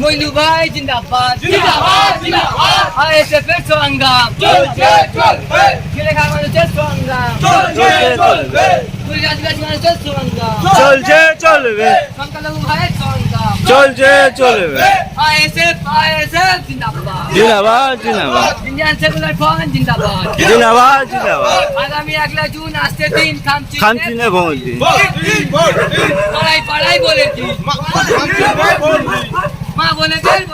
মইনু ভাই জিন্দাবাদ। জিন্দাবাদ জিন্দাবাদ। আইএসএফ এর সংগ্রাম চলছে চলবে খিলেখা মানুষের সংগ্রাম চলছে চলবে। চলছে চলবে। জিন্দাবাদ জিন্দাবাদ জিন্দাবাদ জিন্দাবাদ। জিন্দাবাদ জিন্দাবাদ। আগামী একলা জুন আসতে দিন খামচি খামচিনে ভোট দিন পাড়াই পাড়াই বলে দিন মা বলে দিন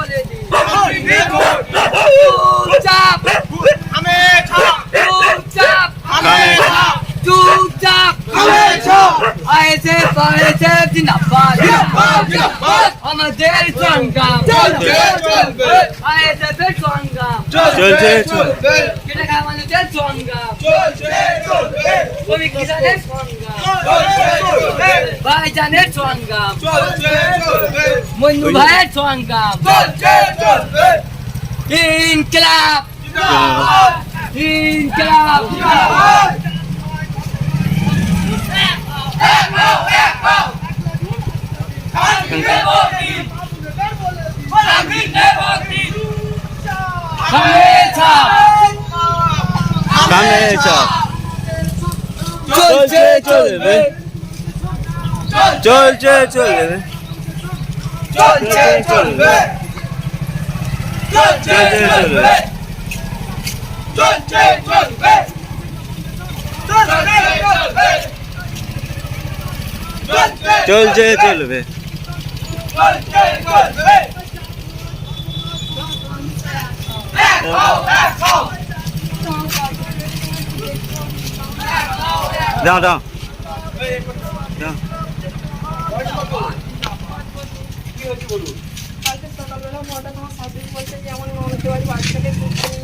আমাদের সংগ্রাম আইএসএফ এর সংগ্রাম চলছে চলবে খিলেখা মানুষের সংগ্রাম কবি কিষানের সংগ্রাম ভাইজানের সংগ্রাম মন্নু ভাইয়ের সংগ্রাম ইনকলাব ইনকলাব হমেশা সামনে চাপ চলছে চলবে চলছে চলবে চলছে চলবে চলছে চলবে চলছে চলবে হঠাৎ আমার শাশুড়ি যে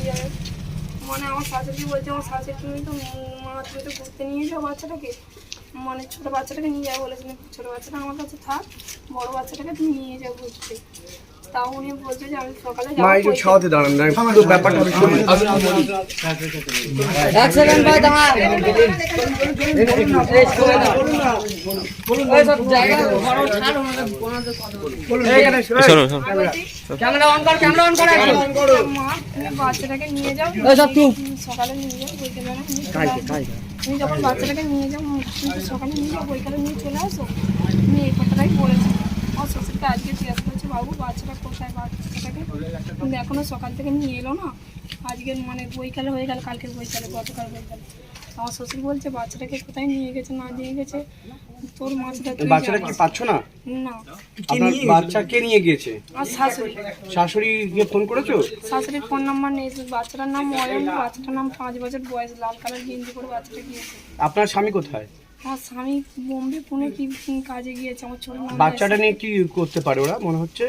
যাবে। মানে আমার শাশুড়ি বলছে, আমার তো মা তুমি তো ঘুরতে নিয়ে বাচ্চাটাকে। মানে ছোটো বাচ্চাটাকে নিয়ে যাব বলেছেন ছোটো বাচ্চাটা আমার কাছে থাক, বড় বাচ্চাটাকে তুমি নিয়ে যাও ঘুরতে। তাও উনি বলছে যে আমি সকালে মা একটু ছাওয়াতে দাঁড়ান না পুরো ব্যাপারটা আমি শুনি এক সেকেন্ড ভাই দাঁড়া এই সব জায়গা ঘর ছাড় ওনাদের ওনাদের কথা বলো। সরো সরো ক্যামেরা অন কর ক্যামেরা অন কর মা বাচ্চাটাকে নিয়ে যাও এই সব চুপ। তুমি সকালে নিয়ে যাও বইকালে তুমি যখন বাচ্চাটাকে নিয়ে যাও তুমি সকালে নিয়ে যাও বইকালে নিয়ে চলে আসো তুমি এই কথাটাই বলেছি আমার শ্বশুরকে আজকে জিজ্ঞাসা করছে বাবু বাচ্চাটা কোথায়? বাচ্চাটাকে কিন্তু এখনও সকাল থেকে নিয়ে এলো না? আজকে মানে বইকালে হয়ে গেল কালকে বইকালে গতকাল বইকালে আমার শ্বশুর বলছে বাচ্চাটাকে কোথায় নিয়ে গেছে না নিয়ে গেছে? তোর মাছটা বাচ্চাটা কি। পাচ্ছ না? না। আপনার বাচ্চা কে নিয়ে গিয়েছে? আর শাশুড়ি। শাশুড়ি গিয়ে ফোন করেছ? শাশুড়ির ফোন নাম্বার নেই বাচ্চাটার নাম বাচ্চাটার নাম পাঁচ বছর বয়স লাল কালার গেঞ্জি করে বাচ্চাটা গিয়েছে। আপনার স্বামী কোথায়? আমার স্বামী বোম্বে পুনে কি কি কাজে গিয়েছে? আমার ছোট বাচ্চাটা নিয়ে কি করতে পারে ওরা মনে হচ্ছে?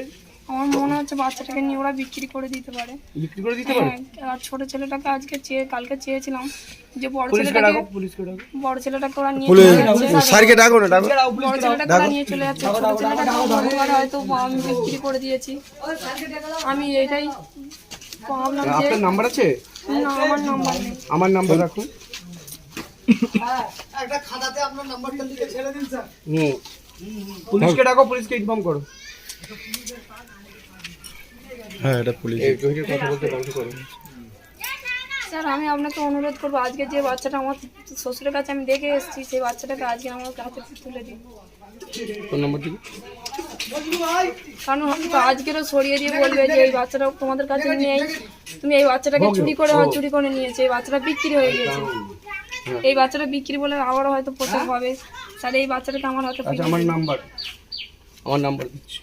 আমার মনে হচ্ছে বাচ্চাটাকে নিয়ে ওরা বিক্রি করে দিতে পারে। বিক্রি করে দিতে পারে? হ্যাঁ আর ছোট ছেলেটাকে আজকে চেয়ে কালকে চেয়েছিলাম যে বড় ছেলেটাকে ডাকো পুলিশকে ডাকো। বড় ছেলেটাকে ওরা নিয়ে চলে যাচ্ছে। স্যারকে ডাকো না ডাকো। বড় ছেলেটাকে ওরা নিয়ে চলে যাচ্ছে। ছোট ছেলেটাকে বলতে হয়তো আমি বিক্রি করে দিয়েছি। আমি এটাই ভাবলাম যে আপনার নাম্বার আছে? না আমার নাম্বার নেই। আমার নাম্বার রাখুন। হুম। পুলিশকে ডাকো পুলিশকে ইনফর্ম করো। হ্যাঁ এটা পুলিশ। এই জহিরের কথা বলতে বন্ধ করো। স্যার আমি আপনাকে অনুরোধ করব আজকে যে বাচ্চাটা আমার শ্বশুরের কাছে আমি দেখে এসেছি সেই বাচ্চাটাকে আজকে আমার হাতে তুলে দিন। ফোন নাম্বার দিবি? কারণ আজকেরও সরিয়ে দিয়ে বলবে যে এই বাচ্চাটা তোমাদের কাছে নেই। তুমি এই বাচ্চাটাকে চুরি করে চুরি করে নিয়েছে এই বাচ্চাটা বিক্রি হয়ে গিয়েছে। এই বাচ্চাটা বিক্রি বলে আবারও হয়তো প্রচার হবে তাহলে এই বাচ্চাটাকে আমার হয়তো আচ্ছা আমার নাম্বার। আমার নাম্বার দিচ্ছি।